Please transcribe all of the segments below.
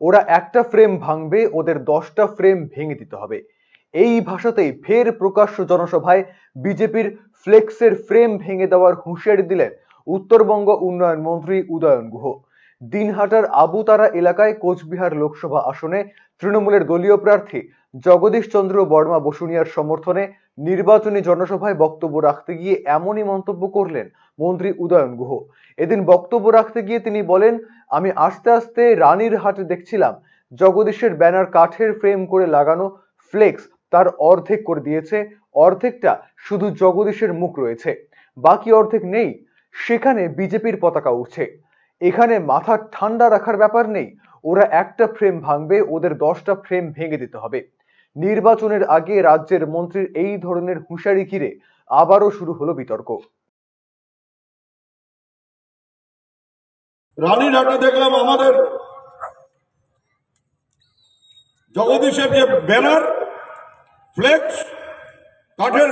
ওরা একটা ফ্রেম ভাঙবে, ওদের দশটা ফ্রেম ভেঙে দিতে হবে। এই ভাষাতেই ফের প্রকাশ্য জনসভায় বিজেপির ফ্লেক্সের ফ্রেম ভেঙে দেওয়ার হুঁশিয়ারি দিলেন উত্তরবঙ্গ উন্নয়ন মন্ত্রী উদয়ন গুহ। দিনহাটার আবুতারা এলাকায় কোচবিহার লোকসভা আসনে তৃণমূলের দলীয় প্রার্থী জগদীশ চন্দ্র বর্মা বসুনিয়ার সমর্থনে নির্বাচনী জনসভায় বক্তব্য রাখতে গিয়ে এমনই মন্তব্য করলেন মন্ত্রী উদয়ন গুহ। এদিন বক্তব্য রাখতে গিয়ে তিনি বলেন, আমি আস্তে আস্তে রানীর হাটে দেখছিলাম। জগদীশের ব্যানার কাঠের ফ্রেম করে লাগানো ফ্লেক্স তার অর্ধেক করে দিয়েছে। অর্ধেকটা শুধু জগদীশের মুখ রয়েছে। বাকি অর্ধেক নেই। সেখানে বিজেপির পতাকা উঠছে এখানে মাথা ঠান্ডা রাখার ব্যাপার নেই। ওরা একটা ফ্রেম ভাঙবে, ওদের দশটা ফ্রেম ভেঙে দিতে হবে। নির্বাচনের আগে রাজ্যের মন্ত্রীর এই ধরনের হুঁশিয়ারি ঘিরে আবারও শুরু হলো বিতর্ক। রানীরহাটে দেখলাম আমাদের জগদীশের যে ব্যানার, ফ্লেক্স, কাঠের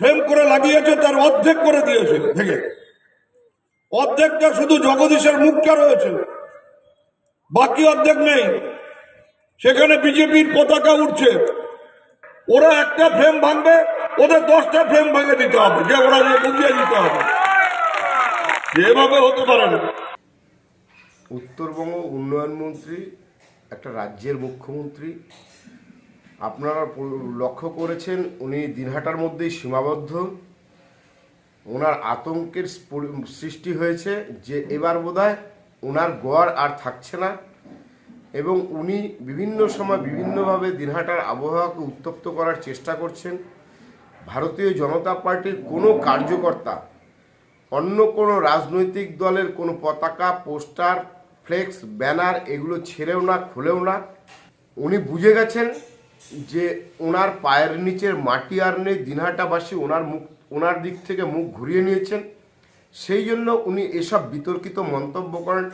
ফ্রেম করে লাগিয়েছে, তার অর্ধেক করে দিয়েছে থেকে অর্ধেকটা শুধু জগদীশের মুখটা রয়েছে। বাকি অর্ধেক নেই। সেখানে বিজেপির পতাকা উঠছে। ওরা একটা ফ্রেম ভাঙবে, ওদের দশটা ফ্রেম ভেঙে দিতে হবে, যে ওরা বুঝিয়ে দিতে হবে। এভাবে হতে পারে না। উত্তরবঙ্গ উন্নয়ন মন্ত্রী, একটা রাজ্যের মুখ্যমন্ত্রী, আপনারা লক্ষ্য করেছেন, উনি দিনহাটার মধ্যেই সীমাবদ্ধ। ওনার আতঙ্কের সৃষ্টি হয়েছে যে এবার বোধহয় ওনার গড় আর থাকছে না এবং উনি বিভিন্ন সময় বিভিন্নভাবে দিনহাটার আবহাওয়াকে উত্তপ্ত করার চেষ্টা করছেন। ভারতীয় জনতা পার্টির কোনো কার্যকর্তা, অন্য কোনো রাজনৈতিক দলের কোনো পতাকা, পোস্টার, ফ্লেক্স, ব্যানার এগুলো ছেড়েও না, খুলেও না। উনি বুঝে গেছেন যে ওনার পায়ের নিচের মাটি আর নেই, দিনহাটাবাসী ওনার মুখ ওনার দিক থেকে মুখ ঘুরিয়ে নিয়েছেন। সেই জন্য উনি এসব বিতর্কিত মন্তব্য করেন।